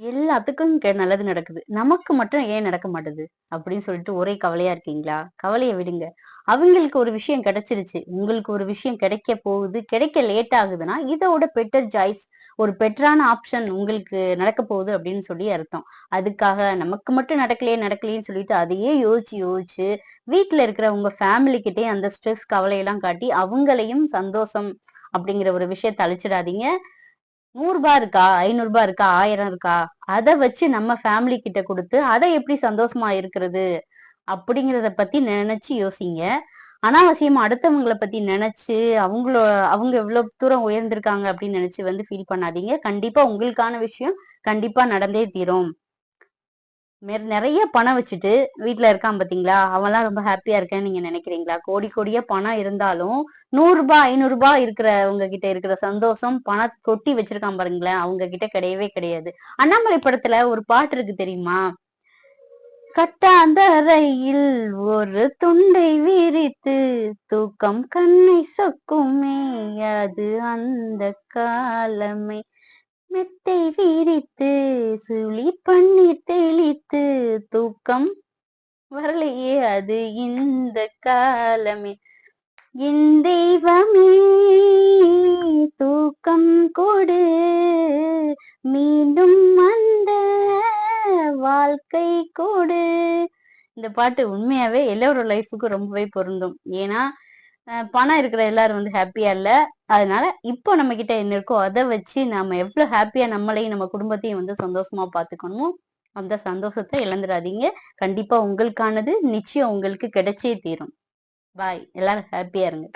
எல்லாத்துக்கும் கெ- நல்லது நடக்குது. நமக்கு மட்டும் ஏன் நடக்க மாட்டுது? அப்படின்னு சொல்லிட்டு ஒரே கவலையா இருக்கீங்களா? கவலையை விடுங்க. அவங்களுக்கு ஒரு விஷயம் கிடைச்சிருச்சு. உங்களுக்கு ஒரு விஷயம் கிடைக்க போகுது கிடைக்க லேட் ஆகுதுன்னா இதோட பெட்டர் சாய்ஸ் ஒரு பெட்டரான ஆப்ஷன் உங்களுக்கு நடக்க போகுது அப்படின்னு சொல்லி அர்த்தம். அதுக்காக நமக்கு மட்டும் நடக்கலையே நடக்கலையேன்னு சொல்லிட்டு அதையே யோசிச்சு யோசிச்சு வீட்டுல இருக்கிற உங்க ஃபேமிலி கிட்டே அந்த ஸ்ட்ரெஸ் கவலையெல்லாம் காட்டி அவங்களையும் சந்தோஷம் அப்படிங்கிற ஒரு விஷயத்த அழிச்சிடாதீங்க. நூறு ரூபாய் இருக்கா? ஐநூறு ரூபாய் இருக்கா? ஆயிரம் இருக்கா? அதை வச்சு நம்ம ஃபேமிலி கிட்ட கொடுத்து அதை எப்படி சந்தோஷமா இருக்கிறது? அப்படிங்கிறத பத்தி நினைச்சு யோசிங்க. அனாவசியமா அடுத்தவங்களை பத்தி நினைச்சு அவங்களோ அவங்க எவ்வளவு தூரம் உயர்ந்திருக்காங்க அப்படின்னு நினைச்சு வந்து ஃபீல் பண்ணாதீங்க. கண்டிப்பா உங்களுக்கான விஷயம் கண்டிப்பா நடந்தே தீரும். நிறைய பணம் வச்சுட்டு வீட்ல இருக்கான் பாத்தீங்களா? அவன்லாம் ரொம்ப ஹாப்பியா இருக்கேன்னு நீங்க நினைக்கிறீங்களா? கோடி கோடியா பணம் இருந்தாலும் நூறு ரூபாய் ஐநூறு ரூபாய் இருக்கிறவங்க கிட்ட இருக்கிற சந்தோஷம் பணம் கொட்டி வச்சிருக்கான் பாருங்களேன். அவங்க கிட்ட கிடையவே கிடையாது. அண்ணாமலை படத்துல ஒரு பாட்டு இருக்கு தெரியுமா? கட்டாந்தரையில் ஒரு துண்டை விரித்து தூக்கம் கண்ணை சொக்குமே அது அந்த காலமே. மெத்தை விரித்து சுழி பன்னீர் தெளித்து தூக்கம் வரலையே அது இந்த காலமே. என் தெய்வமே தூக்கம் கொடு. மீண்டும் அந்த வாழ்க்கை கொடு. இந்த பாட்டு உண்மையாவே எல்லோரும் லைஃபுக்கும் ரொம்பவே பொருந்தும். ஏன்னா பணம் இருக்கிற எல்லாரும் வந்து ஹாப்பியா இல்ல. அதனால இப்போ நம்ம கிட்ட என்ன இருக்கோ அதை வச்சு நாம எவ்வளவு ஹாப்பியா நம்மளையும் நம்ம குடும்பத்தையும் வந்து சந்தோஷமா பாத்துக்கணுமோ அந்த சந்தோஷத்தை இழந்துடாதீங்க கண்டிப்பா உங்களுக்கானது நிச்சயம் உங்களுக்கு கிடைச்சே தீரும். பாய் எல்லாரும் ஹாப்பியா இருங்க.